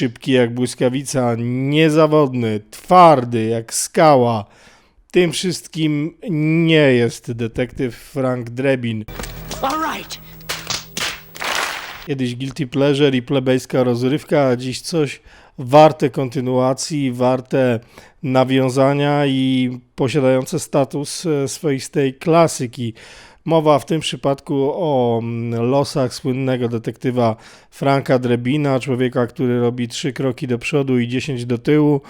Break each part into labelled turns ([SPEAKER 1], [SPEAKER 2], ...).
[SPEAKER 1] Szybki jak błyskawica, niezawodny, twardy jak skała. Tym wszystkim nie jest detektyw Frank Drebin. Kiedyś guilty pleasure i plebejska rozrywka, a dziś coś warte kontynuacji, warte nawiązania i posiadające status e, swoistej klasyki. Mowa w tym przypadku o mm, losach słynnego detektywa Franka Drebina, człowieka, który robi trzy kroki do przodu i 10 do tyłu.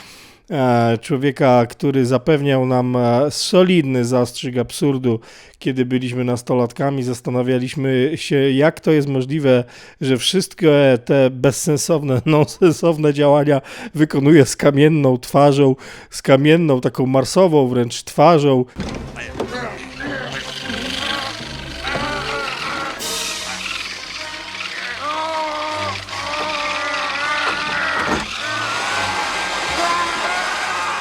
[SPEAKER 1] E, Człowieka, który zapewniał nam e, solidny zastrzyk absurdu, kiedy byliśmy nastolatkami. Zastanawialiśmy się, jak to jest możliwe, że wszystkie te bezsensowne, nonsensowne działania wykonuje z kamienną twarzą, z kamienną, taką marsową wręcz twarzą.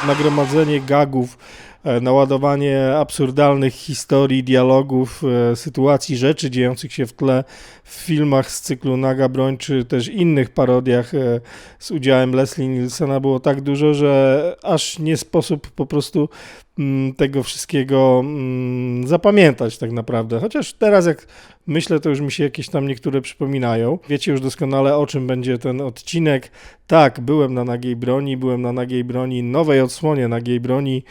[SPEAKER 1] Nagromadzenie gagów, e, naładowanie absurdalnych historii, dialogów, e, sytuacji, rzeczy dziejących się w tle w filmach z cyklu Naga Broń, czy też innych parodiach e, z udziałem Leslie Nielsena było tak dużo, że aż nie sposób po prostu tego wszystkiego mm, zapamiętać tak naprawdę. Chociaż teraz jak myślę, to już mi się jakieś tam niektóre przypominają. Wiecie już doskonale o czym będzie ten odcinek. Tak, byłem na Nagiej Broni, byłem na Nagiej Broni, nowej odsłonie Nagiej Broni.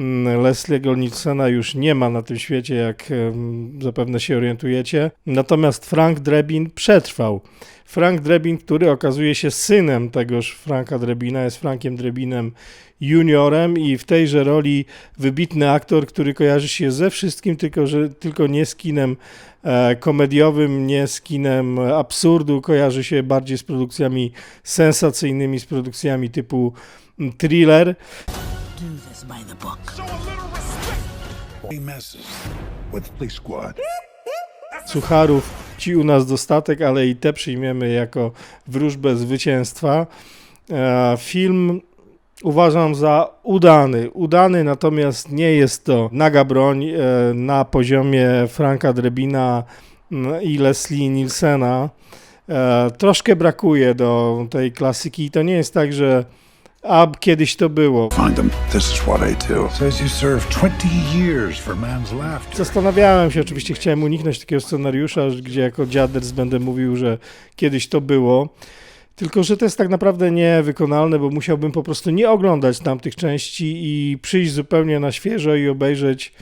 [SPEAKER 1] Mm, Leslie'ego Nielsena już nie ma na tym świecie, jak zapewne się orientujecie. Natomiast Frank Drebin przetrwał. Frank Drebin, który okazuje się synem tegoż Franka Drebina, jest Frankiem Drebinem juniorem i w tejże roli wybitny aktor, który kojarzy się ze wszystkim, tylko, że, tylko nie z kinem e, komediowym, nie z kinem absurdu, kojarzy się bardziej z produkcjami sensacyjnymi, z produkcjami typu mm, thriller.
[SPEAKER 2] By the book.
[SPEAKER 3] He messes with Police Squad.
[SPEAKER 1] sucharów ci u nas dostatek, ale i te przyjmiemy jako wróżbę zwycięstwa. E, Film uważam za udany. Udany, natomiast nie jest to naga broń e, na poziomie Franka Drebina i Leslie Nielsena. E, Troszkę brakuje do tej klasyki i to nie jest tak, że a kiedyś to było.
[SPEAKER 3] Find them. This is what I do. Says you served 20 years for man's laughter.
[SPEAKER 1] Zastanawiałem się, oczywiście chciałem uniknąć takiego scenariusza, gdzie jako dziaders będę mówił, że kiedyś to było. Tylko, że to jest tak naprawdę niewykonalne, bo musiałbym po prostu nie oglądać tamtych części i przyjść zupełnie na świeżo i obejrzeć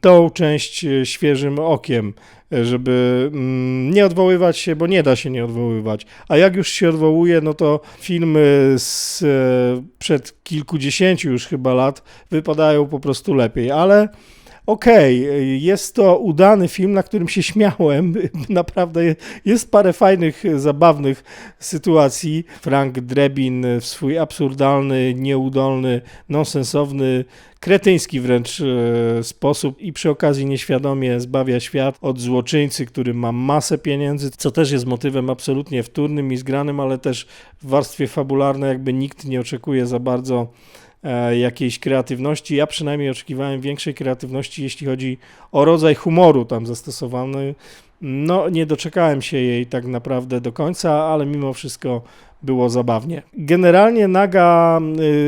[SPEAKER 1] tą część e, świeżym okiem, e, żeby mm, nie odwoływać się, bo nie da się nie odwoływać. A jak już się odwołuje, no to filmy z e, przed kilkudziesięciu już chyba lat wypadają po prostu lepiej, ale okej, jest to udany film, na którym się śmiałem. Naprawdę jest parę fajnych, zabawnych sytuacji. Frank Drebin w swój absurdalny, nieudolny, nonsensowny, kretyński wręcz e, sposób i przy okazji nieświadomie zbawia świat od złoczyńcy, który ma masę pieniędzy, co też jest motywem absolutnie wtórnym i zgranym, ale też w warstwie fabularnej jakby nikt nie oczekuje za bardzo jakiejś kreatywności. Ja przynajmniej oczekiwałem większej kreatywności, jeśli chodzi o rodzaj humoru tam zastosowany. No, nie doczekałem się jej tak naprawdę do końca, ale mimo wszystko było zabawnie. Generalnie Naga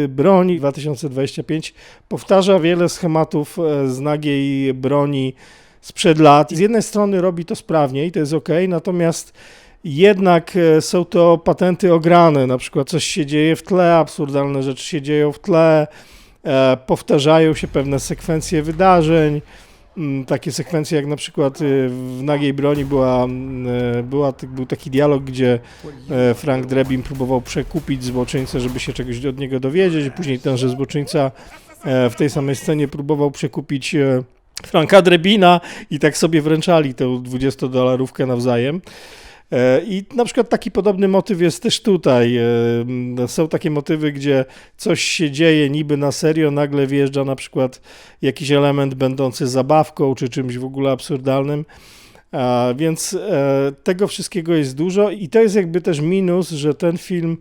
[SPEAKER 1] y, Broń 2025 powtarza wiele schematów e, z nagiej broni sprzed lat. Z jednej strony robi to sprawnie i to jest ok, natomiast jednak e, są to patenty ograne, na przykład coś się dzieje w tle, absurdalne rzeczy się dzieją w tle, e, powtarzają się pewne sekwencje wydarzeń. Mm, Takie sekwencje jak na przykład y, w Nagiej Broni była, mm, e, była, był taki dialog, gdzie e, Frank Drebin próbował przekupić złoczyńcę, żeby się czegoś od niego dowiedzieć. Później tenże złoczyńca e, w tej samej scenie próbował przekupić e, Franka Drebina i tak sobie wręczali tę 20-dolarówkę nawzajem. E, I na przykład taki podobny motyw jest też tutaj. E, Są takie motywy, gdzie coś się dzieje niby na serio, nagle wjeżdża na przykład jakiś element będący zabawką czy czymś w ogóle absurdalnym. Więc e, tego wszystkiego jest dużo i to jest jakby też minus, że ten film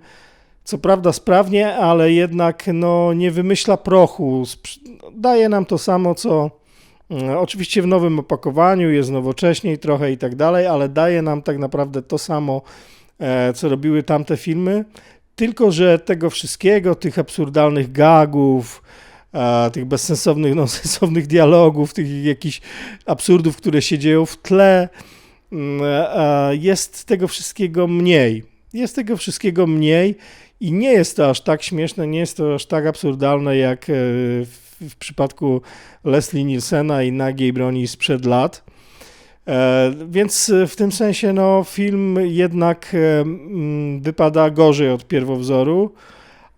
[SPEAKER 1] co prawda sprawnie, ale jednak no, nie wymyśla prochu. Sprz- Daje nam to samo, co Oczywiście w nowym opakowaniu jest nowocześniej trochę i tak dalej, ale daje nam tak naprawdę to samo, e, co robiły tamte filmy. Tylko, że tego wszystkiego, tych absurdalnych gagów, a, tych bezsensownych, nonsensownych dialogów, tych jakichś absurdów, które się dzieją w tle, mm, a, jest tego wszystkiego mniej. Jest tego wszystkiego mniej i nie jest to aż tak śmieszne, nie jest to aż tak absurdalne jak e, w, w przypadku Leslie Nielsena i Nagiej Broni sprzed lat. E, Więc w tym sensie no, film jednak e, mm, wypada gorzej od pierwowzoru,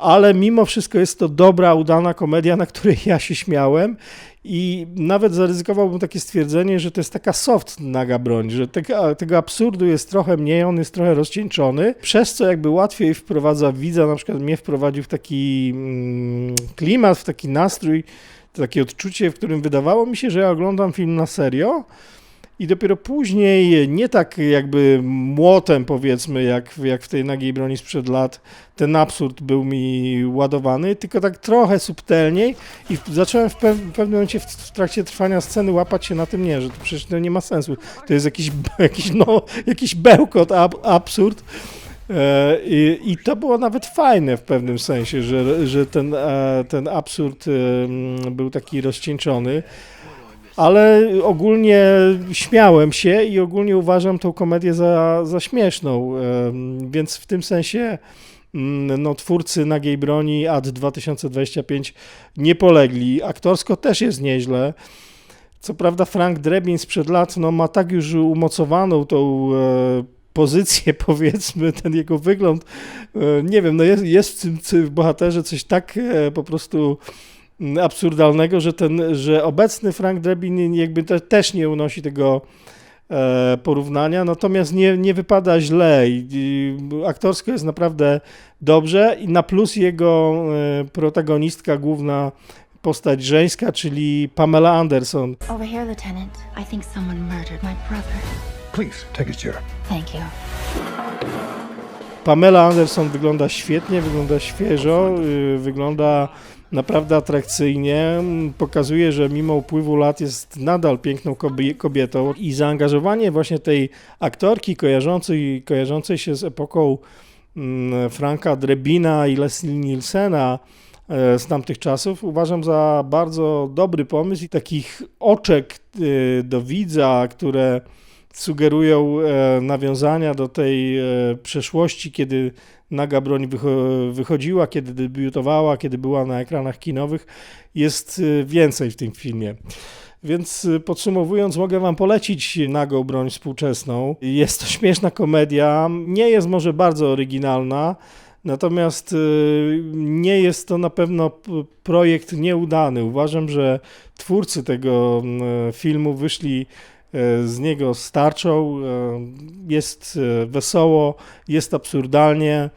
[SPEAKER 1] ale mimo wszystko jest to dobra, udana komedia, na której ja się śmiałem i nawet zaryzykowałbym takie stwierdzenie, że to jest taka soft naga broń, że tego, absurdu jest trochę mniej, on jest trochę rozcieńczony, przez co jakby łatwiej wprowadza widza, na przykład mnie wprowadził w taki mm, klimat, w taki nastrój, takie odczucie, w którym wydawało mi się, że ja oglądam film na serio, i dopiero później, nie tak jakby młotem powiedzmy, jak, jak w tej nagiej broni sprzed lat, ten absurd był mi ładowany, tylko tak trochę subtelniej i zacząłem w, pew- w pewnym momencie w, trakcie trwania sceny łapać się na tym, nie, że to przecież to nie ma sensu. To jest jakiś, jakiś, no, jakiś bełkot, ab, absurd. E, I, I to było nawet fajne w pewnym sensie, że, że ten, e, ten absurd był taki rozcieńczony. Ale ogólnie śmiałem się i ogólnie uważam tą komedię za, za śmieszną. Więc w tym sensie mm, no, twórcy Nagiej Broni AD 2025 nie polegli. Aktorsko też jest nieźle. Co prawda Frank Drebin sprzed lat no, ma tak już umocowaną tą e, pozycję, powiedzmy, ten jego wygląd. E, nie wiem, no jest, jest w tym bohaterze coś tak e, po prostu absurdalnego, że ten, że obecny Frank Drebin jakby te, też nie unosi tego e, porównania, natomiast nie, nie wypada źle i, i aktorsko jest naprawdę dobrze i na plus jego e, protagonistka główna postać żeńska, czyli Pamela Anderson.
[SPEAKER 4] Over here, Lieutenant. I think someone murdered my brother.
[SPEAKER 3] Please, take a chair.
[SPEAKER 4] Thank you.
[SPEAKER 1] Pamela Anderson wygląda świetnie, wygląda świeżo, y, wygląda naprawdę atrakcyjnie. Pokazuje, że mimo upływu lat jest nadal piękną kobie- kobietą i zaangażowanie właśnie tej aktorki kojarzącej, kojarzącej się z epoką mm, Franka Drebina i Leslie Nielsena e, z tamtych czasów uważam za bardzo dobry pomysł i takich oczek y, do widza, które sugerują e, nawiązania do tej e, przeszłości, kiedy Naga Broń wycho- wychodziła, kiedy debiutowała, kiedy była na ekranach kinowych, jest e, więcej w tym filmie. Więc e, podsumowując, mogę Wam polecić Nagą Broń współczesną. Jest to śmieszna komedia, nie jest może bardzo oryginalna, natomiast e, nie jest to na pewno projekt nieudany. Uważam, że twórcy tego m, filmu wyszli z niego starczą. e, Jest e, wesoło, jest absurdalnie.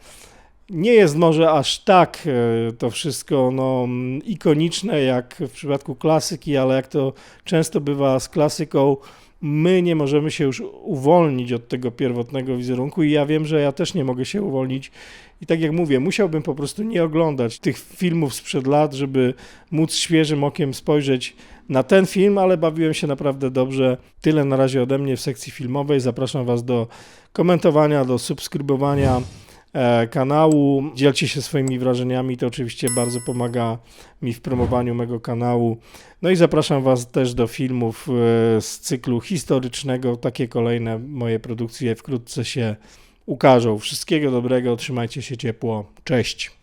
[SPEAKER 1] Nie jest może aż tak e, to wszystko no, ikoniczne jak w przypadku klasyki, ale jak to często bywa z klasyką, my nie możemy się już uwolnić od tego pierwotnego wizerunku i ja wiem, że ja też nie mogę się uwolnić. I tak jak mówię, musiałbym po prostu nie oglądać tych filmów sprzed lat, żeby móc świeżym okiem spojrzeć na ten film, ale bawiłem się naprawdę dobrze. Tyle na razie ode mnie w sekcji filmowej. Zapraszam Was do komentowania, do subskrybowania e, kanału. Dzielcie się swoimi wrażeniami, to oczywiście bardzo pomaga mi w promowaniu mego kanału. No i zapraszam Was też do filmów e, z cyklu historycznego. Takie kolejne moje produkcje wkrótce się ukażą. Wszystkiego dobrego, trzymajcie się ciepło. Cześć.